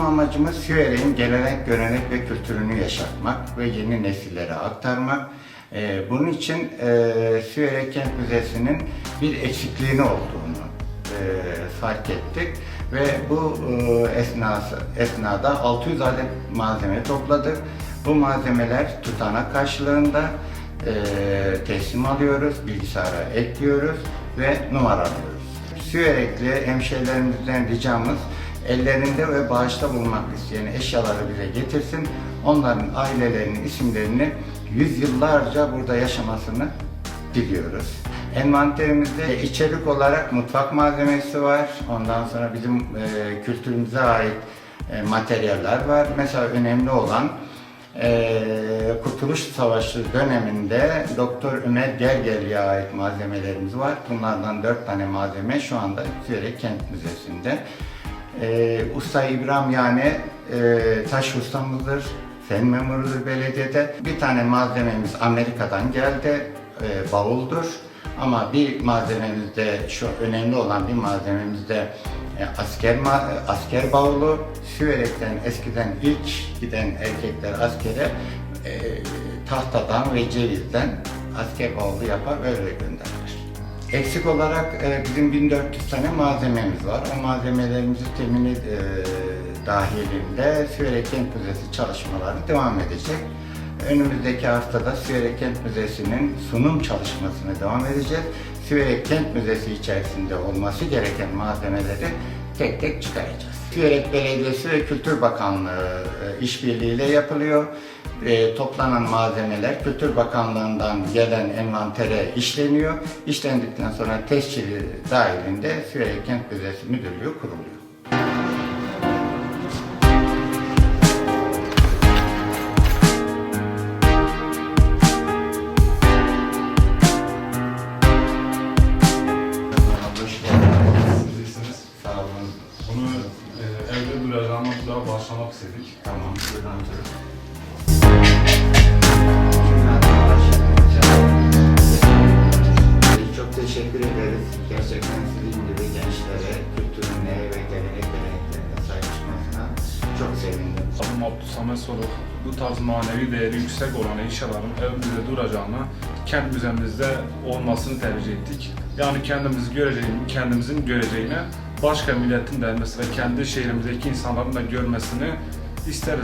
amacımız Süveyrek'in gelenek, görenek ve kültürünü yaşatmak ve yeni nesillere aktarmak. Ee, bunun için e, Süveyrek Kent Müzesi'nin bir eksikliğini olduğunu e, fark ettik ve bu e, esnası, esnada 600 adet malzeme topladık. Bu malzemeler tutanak karşılığında teslim alıyoruz, bilgisayara ekliyoruz ve numaralıyoruz. Süverekli hemşehrilerimizden ricamız ellerinde ve bağışta bulunmak isteyen eşyaları bize getirsin. Onların ailelerinin isimlerini yüzyıllarca burada yaşamasını diliyoruz. Envanterimizde içerik olarak mutfak malzemesi var. Ondan sonra bizim e, kültürümüze ait e, materyaller var. Mesela önemli olan e, Kurtuluş Savaşı döneminde Doktor Ömer Gergeli'ye ait malzemelerimiz var. Bunlardan dört tane malzeme şu anda Süveyrik Kent Müzesi'nde. E, Usta İbrahim yani e, taş ustamızdır. Fen memurudur belediyede. Bir tane malzememiz Amerika'dan geldi. E, bavuldur. Ama bir malzememizde şu önemli olan bir malzememizde e, asker ma- asker bavulu. Süverek'ten eskiden ilk giden erkekler askere e, tahtadan ve cevizden asker bavulu yapar öyle gönderler. Eksik olarak e, bizim 1400 tane malzememiz var. O malzemelerimizi temini e, dahilinde Süveyrik Kent Müzesi çalışmaları devam edecek. Önümüzdeki haftada Süveyrik Kent Müzesi'nin sunum çalışmasını devam edeceğiz. Süveyrik Kent Müzesi içerisinde olması gereken malzemeleri tek tek çıkaracağız. Süveyrik Belediyesi ve Kültür Bakanlığı e, işbirliğiyle yapılıyor. E, toplanan malzemeler Kültür Bakanlığı'ndan gelen envantere işleniyor. İşlendikten sonra tescili dahilinde Süveyrik Kent Müzesi Müdürlüğü kuruluyor. Bunu e, evde duracağıma bir daha başlamak istedik. Tamam, buradan. Çok teşekkür ederiz. Gerçekten sizin gibi gençlere kültürüne ve gelenek geleneklerine sahip çıkmasına çok sevindim. Adım Abdülsamet Soluk. Bu tarz değeri yüksek olan eşyaların evimizde duracağına kent müzemizde olmasını tercih ettik. Yani kendimizi göreceğini, kendimizin göreceğine başka milletin de mesela kendi şehrimizdeki insanların da görmesini isteriz.